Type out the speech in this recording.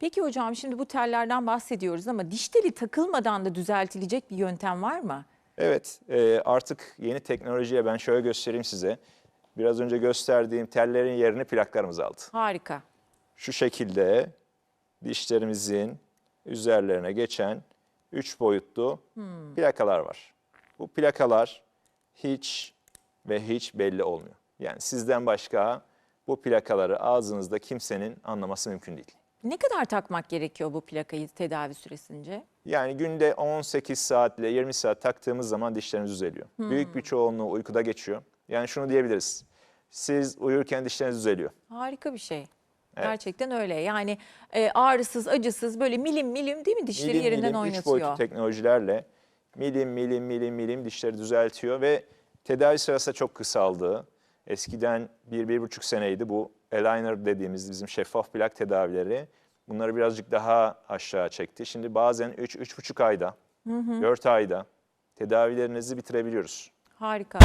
Peki hocam şimdi bu tellerden bahsediyoruz ama diş teli takılmadan da düzeltilecek bir yöntem var mı? Evet, e, artık yeni teknolojiye ben şöyle göstereyim size. Biraz önce gösterdiğim tellerin yerini plaklarımız aldı. Harika. Şu şekilde dişlerimizin üzerlerine geçen üç boyutlu plakalar var. Bu plakalar hiç ve hiç belli olmuyor. Yani sizden başka bu plakaları ağzınızda kimsenin anlaması mümkün değil. Ne kadar takmak gerekiyor bu plakayı tedavi süresince? Yani günde 18 saat ile 20 saat taktığımız zaman dişlerimiz düzeliyor. Büyük bir çoğunluğu uykuda geçiyor. Yani şunu diyebiliriz. Siz uyurken dişleriniz düzeliyor. Harika bir şey. Evet. Gerçekten öyle. Yani e, ağrısız, acısız böyle milim milim değil mi dişleri milim yerinden milim, üç oynatıyor. boyutlu teknolojilerle milim milim milim milim dişleri düzeltiyor ve tedavi sırası çok kısaldı. Eskiden bir, bir buçuk seneydi bu aligner dediğimiz bizim şeffaf plak tedavileri. Bunları birazcık daha aşağı çekti. Şimdi bazen 3 üç, buçuk ayda, 4 ayda tedavilerinizi bitirebiliyoruz. Harika.